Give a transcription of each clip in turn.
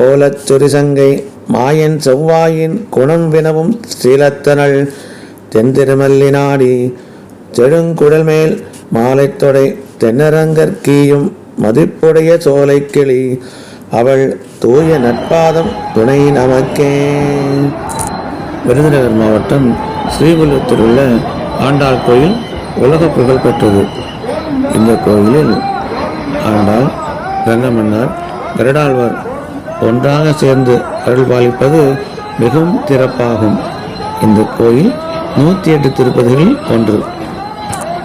கோலச் சுரிசங்கை மாயன் செவ்வாயின் குணம் வினவும் சீலத்தனள். தென்திருமல்லி நாடி செழுங்குடல் மேல் மாலைத்தொடை தென்னரங்கற்கீயும் மதிப்புடைய சோலை கிளி. அவள் தூய நட்பாதம் துணை நமக்கே. விருதுநகர் மாவட்டம் ஸ்ரீகுலத்தில் உள்ள ஆண்டாள் கோயில் உலக புகழ் பெற்றது. இந்த கோயிலில் ஆண்டாள் ரங்கமன்னார் கருடாழ்வார் ஒன்றாக சேர்ந்து அருள்பாலிப்பது மிகவும் சிறப்பாகும் இந்த கோயில் நூற்றி எட்டு திருப்பதிகளில் ஒன்று.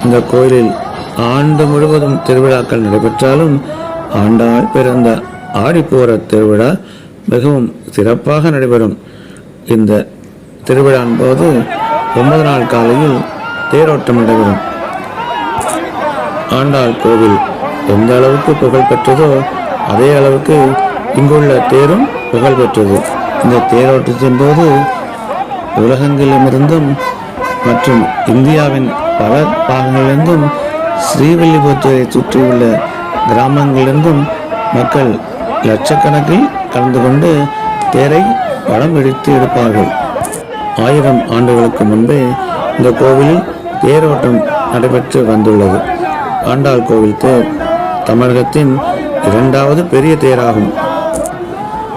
இந்த கோயிலில் ஆண்டு முழுவதும் திருவிழாக்கள் நடைபெற்றாலும் ஆண்டாள் பிறந்த ஆடிப்போர திருவிழா மிகவும் சிறப்பாக நடைபெறும். இந்த திருவிழான் போது ஒன்பது நாள் காலையில் தேரோட்டம் நடைபெறும். ஆண்டாள் கோவில் எந்த அளவுக்கு புகழ் பெற்றதோ அதே அளவுக்கு இங்குள்ள தேரும் புகழ் பெற்றது இந்த தேரோட்டத்தின் போது உலகங்களிலிருந்தும் மற்றும் இந்தியாவின் பல பாகங்களிலிருந்தும் ஸ்ரீவில்லிபுத்தூரை சுற்றியுள்ள கிராமங்களிலிருந்தும் மக்கள் லட்சக்கணக்கில் கலந்து கொண்டு தேரை வடம் பிடித்து எடுப்பார்கள். ஆயிரம் ஆண்டுகளுக்கு முன்பே இந்த கோவிலில் தேரோட்டம் நடைபெற்று வந்துள்ளது. ஆண்டாள் கோவில் தேர் தமிழகத்தின் இரண்டாவது பெரிய தேராகும்.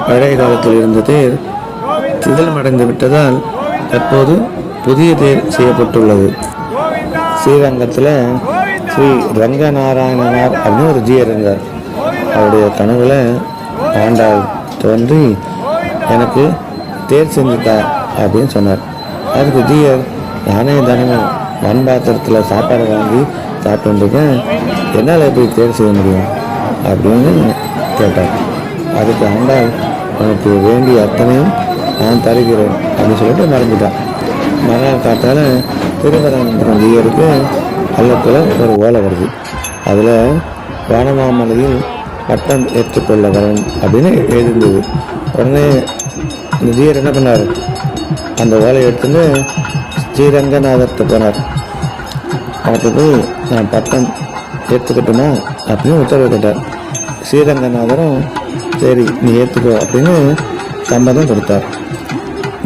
பழைய காலத்தில் இருந்த தேர் சிதிலமடைந்து விட்டதால் தற்போது புதிய தேர் செய்யப்பட்டுள்ளது. ஸ்ரீரங்கத்தில் ஸ்ரீ ரங்கநாராயணனார் அப்படின்னு ஒரு ஜீயர் இருந்தார் அவருடைய கனவுல ஆண்டாள் தோன்றி எனக்கு தேர் செஞ்சுட்டா அப்படின்னு சொன்னார். அதுக்கு ஜீயர் நானே தினமும் மண் பாத்திரத்தில் சாப்பாடு வாங்கி சாப்பிட்டுருக்கேன். என்னால் எப்படி தேர் செய்ய முடியும்? அப்படின்னு கேட்டார். அதுக்கு ஆண்டாள் உனக்கு வேண்டிய அத்தனையும் நான் தருகிறேன் அப்படின்னு சொல்லிட்டு மறைஞ்சிட்டான் மறுநாள் காத்தால திருவரங்குன்றம் ஐயருக்கு அல்லத்தில் ஒரு ஓலை வருது. அதில் வானமாமலையில் பட்டம் ஏற்றுக்கொள்ள வரேன் அப்படின்னு எழுதியிருந்தது. உடனே இந்த என்ன பண்ணார்? அந்த ஓலையை எடுத்துன்னு ஸ்ரீரங்கநாதர்கிட்ட போனார். அவர்கிட்ட போய் நான் பட்டம் ஏற்றுக்கட்டுமா? அப்படின்னு உத்தரவு கேட்டார். ஸ்ரீரங்கநாதரும் சரி நீ ஏற்றுக்கோ அப்படின்னு சம்மதம் கொடுத்தார்.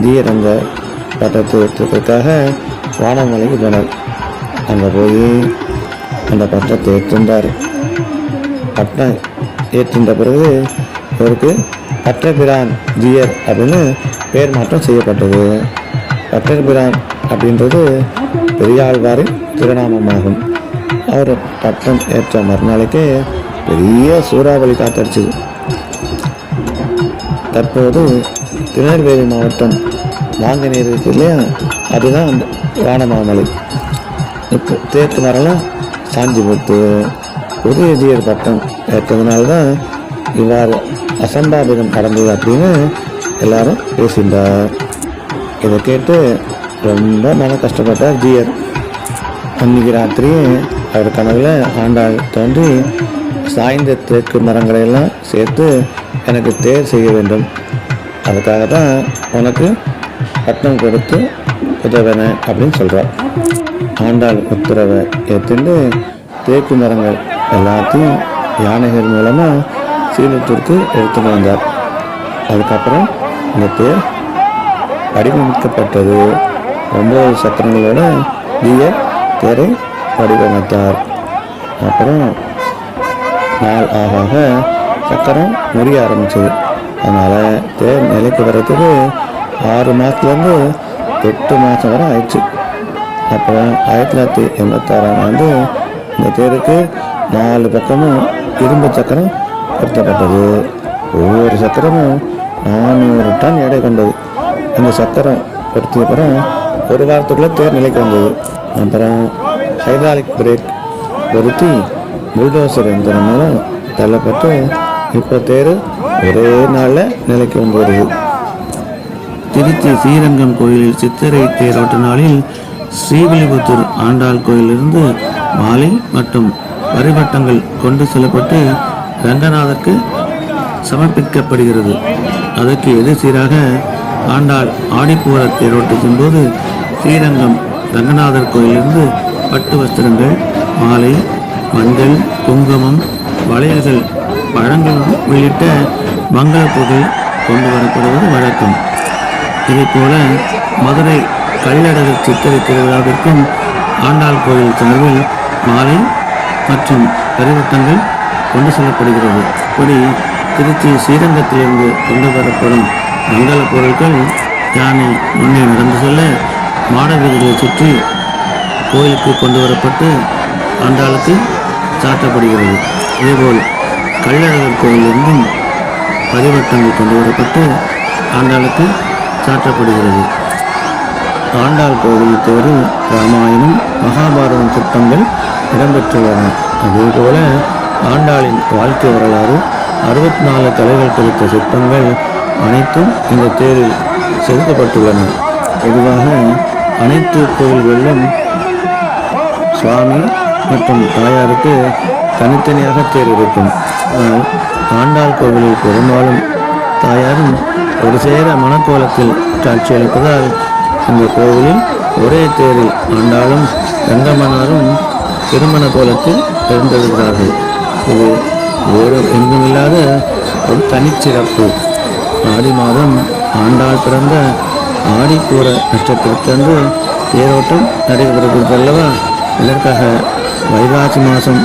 ஜீயர் அந்த பட்டத்தை ஏற்றுக்கிறதுக்காக வானமலைக்கு போனார் அங்கே போய் அந்த பட்டத்தை ஏற்றுந்தார் பட்டம் ஏற்றுந்த பிறகு அவருக்கு பட்டபிரான் ஜியர் அப்படின்னு பேர் மாற்றம் செய்யப்பட்டது. பட்டபிரான் அப்படின்றது பெரியாழ்வாரின் திருநாமமாகும். அவர் பட்டம் ஏற்ற மறுநாளைக்கு பெரிய சூறாவளி காத்தடிச்சது. தற்போது திருநெல்வேலி மாவட்டம் நாங்கநீர் இருக்கு இல்லையா? அதுதான் அந்த வானமாமலை. இப்போ தேக்கு மரம்லாம் சாஞ்சிபுத்து போட்டு புதிய பட்டம் ஏற்றதுனால தான் இவ்வாறு அசம்பாவிதம் நடந்தது அப்படின்னு எல்லாரும் பேசியிருந்தார் இதை கேட்டு ரொம்ப மன கஷ்டப்பட்டார் ஜியர் அன்னைக்கு ராத்திரி அவர் கனவில் ஆண்டாள் தோன்றி சாய்ந்த தேக்கு மரங்களை எல்லாம் சேர்த்து எனக்கு தேர் செய்ய வேண்டும். அதுக்காக தான் உனக்கு பட்டம் கொடுத்து உதவினேன் அப்படின்னு சொல்கிறார் ஆண்டாள் உத்தரவை ஏற்றுண்டு தேக்கு மரங்கள் எல்லாத்தையும் யானைகள் மூலமாக சீலத்திற்கு எடுத்துட்டு வந்தார். அதுக்கப்புறம் இந்த தேர் வடிவமைக்கப்பட்டது. ஒன்பது சக்கரங்களோட தீய தேரை வடிவமைத்தார். அப்புறம் நாள் ஆக ஆக சக்கரம் முறிய ஆரம்பிச்சது. அதனால் தேர் நிலைக்கு வர்றதுக்கு ஆறு மாதத்துலேருந்து எட்டு மாதம் வரை ஆயிடுச்சு. அப்புறம் ஆயிரத்தி தொள்ளாயிரத்தி எண்பத்தாறாம் ஆண்டு இந்த தேருக்கு நாலு பக்கமும் இரும்பு சக்கரம் பொருத்தப்பட்டது. ஒவ்வொரு சக்கரமும் நானூறு டன் எடை கொண்டது. இந்த சக்கரம் பொருத்திய அப்புறம் ஒரு வாரத்துக்குள்ளே தேர் நிலைக்கு வந்தது. அப்புறம் ஹைட்ராலிக் பிரேக் பொருத்தி புல்டோசர் எந்திரம் மூலம் தள்ளப்பட்டு இப்போ தேர் ஒரே நாளில் நிலைக்கு வந்து வருது திருச்சி ஸ்ரீரங்கம் கோயிலில் சித்திரை தேரோட்ட நாளில் ஸ்ரீவில்லிபுத்தூர் ஆண்டாள் கோயிலிருந்து மாலை மற்றும் வரிவட்டங்கள் கொண்டு செல்லப்பட்டு ரங்கநாதருக்கு சமர்ப்பிக்கப்படுகிறது. அதற்கு எதிர்சீராக ஆண்டாள் ஆடிப்பூர தேரோட்டத்தின் போது ஸ்ரீரங்கம் ரங்கநாதர் கோயிலிருந்து பட்டு வஸ்திரங்கள் மாலை மஞ்சள் குங்குமம் வளையல்கள் பழங்கள் உள்ளிட்ட மங்கள பொருள் கொண்டு வரப்படுவது வழக்கம். இதேபோல மதுரை கல்லழகு சித்திரை திருவிழாவிற்கும் ஆண்டாள் கோயில் சார்பில் மாலை மற்றும் பரிவட்டங்கள் கொண்டு செல்லப்படுகிறது. இப்படி திருச்சி ஸ்ரீரங்கத்திலிருந்து கொண்டு வரப்படும் மங்கள பொருட்கள் யானை முன்னே நடந்து செல்ல மாட வீதிகளை சுற்றி கோயிலுக்கு கொண்டு வரப்பட்டு ஆண்டாளுக்கு சாட்டப்படுகிறது இதேபோல் கள்ளழகர் கோயிலிருந்தும் பரிவட்டங்கள் கொண்டு வரப்பட்டு ஆண்டாளுக்கு சாட்டப்படுகிறது ஆண்டாள் கோவில் தேரில் ராமாயணம் மகாபாரதம் சிற்பங்கள் இடம்பெற்றுள்ளன. அதேபோல ஆண்டாளின் வாழ்க்கை வரலாறு அறுபத்தி நாலு கலைகள் குறித்த சிற்பங்கள் அனைத்தும் இந்த தேரில் செலுத்தப்பட்டுள்ளன பொதுவாக அனைத்து கோவில்களிலும் சுவாமி மற்றும் தாயாருக்கு தனித்தனியாக தேர் இருக்கும் ஆனால் ஆண்டாள் கோவிலில் பெரும்பாலும் தாயாரும் ஒரு சேர மணக்கோலத்தில் காட்சியளிப்பதால் இந்த கோவிலில் ஒரே தேரில் ஆண்டாளும் ரங்கமன்னாரும் திருமண கோலத்தில் இருந்திருக்கிறார்கள் இது வேறு எங்குமில்லாத ஒரு தனிச்சிறப்பு. ஆடி மாதம் ஆண்டாள் பிறந்த ஆடிப்பூர நட்சத்திரத்தன்று தேரோட்டம் நடைபெறுகிறது அல்லவா? இதற்காக வைகாசி மாதம்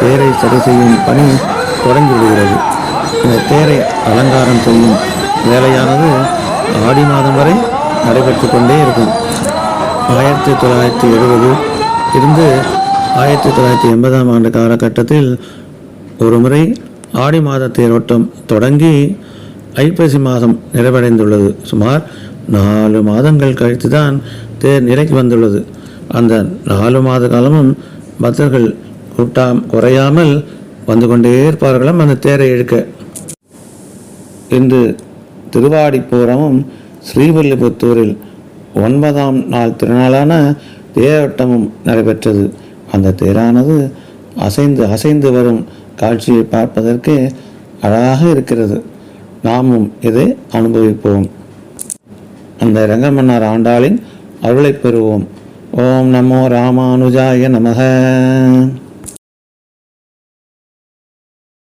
தேரை சரி செய்யும் பணி தொடங்கிவிடுகிறது இந்த தேரை அலங்காரம் செய்யும் வேலையானது ஆடி மாதம் வரை நடைபெற்று கொண்டே இருக்கும். ஆயிரத்தி தொள்ளாயிரத்தி எழுபது இருந்து ஆயிரத்தி தொள்ளாயிரத்தி எண்பதாம் ஆண்டு காலகட்டத்தில் ஒருமுறை ஆடி மாத தேரோட்டம் தொடங்கி ஐப்பசி மாதம் நிறைவடைந்துள்ளது. சுமார் நாலு மாதங்கள் கழித்து தான் தேர் நிலைக்கு வந்துள்ளது. அந்த நாலு மாத காலமும் பக்தர்கள் கூட்டாம் குறையாமல் வந்து கொண்டே இருப்பார்களாம் அந்த தேரை இழுக்க. இன்று திருவாடிப்பூரமும் ஸ்ரீவில்லிபுத்தூரில் ஒன்பதாம் நாள் திருநாளான தேரோட்டமும் நடைபெற்றது. அந்த தேரானது அசைந்து அசைந்து வரும் காட்சியை பார்ப்பதற்கு அழகாக இருக்கிறது. நாமும் இதை அனுபவிப்போம். அந்த ரங்கமன்னார் ஆண்டாளின் அருளைப் பெறுவோம். ஓம் நமோ ராமானுஜாய நமக.